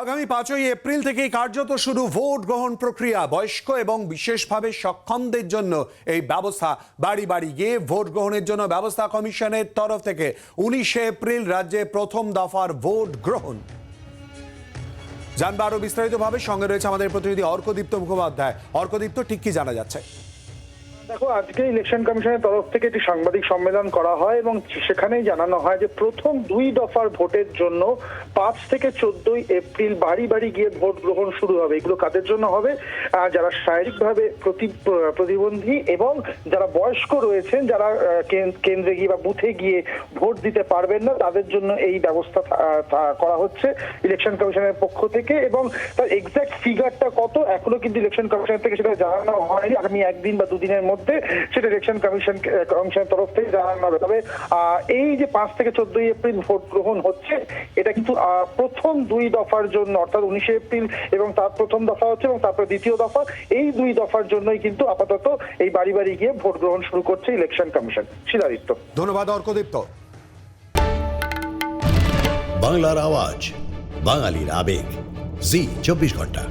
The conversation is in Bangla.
আগামী পাঁচই এপ্রিল থেকেই কার্যত শুরু ভোট গ্রহণ প্রক্রিয়া। বয়স্ক এবং বিশেষভাবে সক্ষমদের জন্য এই ব্যবস্থা। বাড়ি বাড়ি গিয়ে ভোট গ্রহণের জন্য ব্যবস্থা কমিশনের তরফ থেকে উনিশে এপ্রিল রাজ্যে প্রথম দফার ভোট গ্রহণ। জানব আরও বিস্তারিতভাবে। সঙ্গে রয়েছে আমাদের প্রতিনিধি অর্কদীপ্ত মুখোপাধ্যায়। অর্কদীপ্ত, ঠিক কি জানা যাচ্ছে? দেখো, আজকে ইলেকশন কমিশনের তরফ থেকে একটি সাংবাদিক সম্মেলন করা হয় এবং সেখানেই জানানো হয় যে প্রথম দুই দফার ভোটের জন্য পাঁচ থেকে চোদ্দই এপ্রিল বাড়ি বাড়ি গিয়ে ভোট গ্রহণ শুরু হবে। এগুলো কাদের জন্য হবে? যারা শারীরিকভাবে প্রতি- প্রতিবন্ধী এবং যারা বয়স্ক রয়েছেন, যারা কেন- কেন্দ্রে গিয়ে বা বুথে গিয়ে ভোট দিতে পারবেন না, তাদের জন্য এই ব্যবস্থা করা হচ্ছে ইলেকশন কমিশনের পক্ষ থেকে এবং তার এক্সাক্ট ফিগারটা কত? এখনও কিন্তু ইলেকশন কমিশনের থেকে সেটা জানানো হয়নি। আগামী একদিন বা দুদিনের মধ্যে সেটা ইলেকশন কমিশন কমিশনের তরফ থেকে জানানো হবে। তবে এই যে পাঁচ থেকে চোদ্দই এপ্রিল ভোট গ্রহণ হচ্ছে এটা কিন্তু আহ, প্রথম দুই দফার জন্য অর্থাৎ উনিশে এপ্রিল এবং তার প্রথম দফা হচ্ছে এবং তারপরে দ্বিতীয় দফা এই দুই দফার জন্যই কিন্তু আপাতত এই বাড়ি বাড়ি গিয়ে ভোট গ্রহণ শুরু করছে ইলেকশন কমিশন শিলাদিত্য। ধন্যবাদ অর্কদীপ্ত। বাংলার আওয়াজ বাঙালির আবেগ। জি চব্বিশ ঘণ্টা।